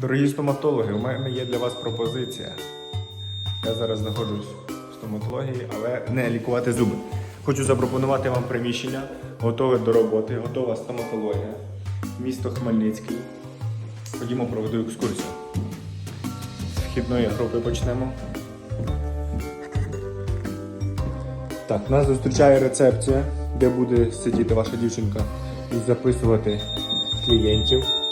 Дорогі стоматологи, у мене є для вас пропозиція. Я зараз знаходжусь в стоматології, але не лікувати зуби. Хочу запропонувати вам приміщення, готове до роботи, готова стоматологія. Місто Хмельницький. Ходімо, проведу екскурсію. З вхідної групи почнемо. Так, нас зустрічає рецепція, де буде сидіти ваша дівчинка і записувати клієнтів.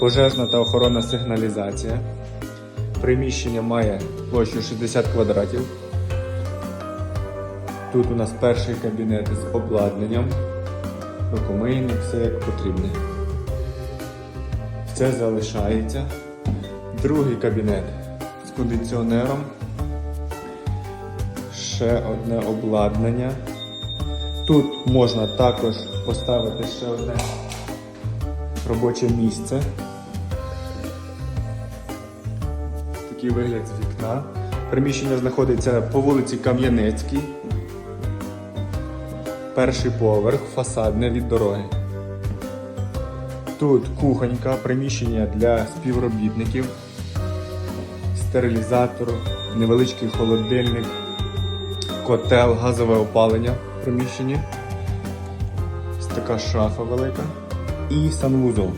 Пожежна та охоронна сигналізація. Приміщення має площу 60 квадратів. Тут у нас перший кабінет з обладнанням, рукомийник, все як потрібне. Це залишається. Другий кабінет з кондиціонером. Ще одне обладнання. Тут можна також поставити ще одне робоче місце. Такий вигляд з вікна. Приміщення знаходиться по вулиці Кам'янецькій. Перший поверх, фасадне від дороги. Тут кухонька, приміщення для співробітників, стерилізатор, невеличкий холодильник, котел, газове опалення в приміщенні. Ось така шафа велика. І санвузол.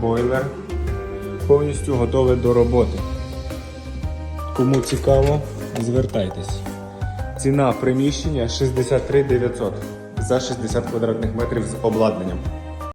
Бойлер. Повністю готове до роботи. Кому цікаво, звертайтесь. Ціна приміщення 63 900 за 60 квадратних метрів з обладнанням.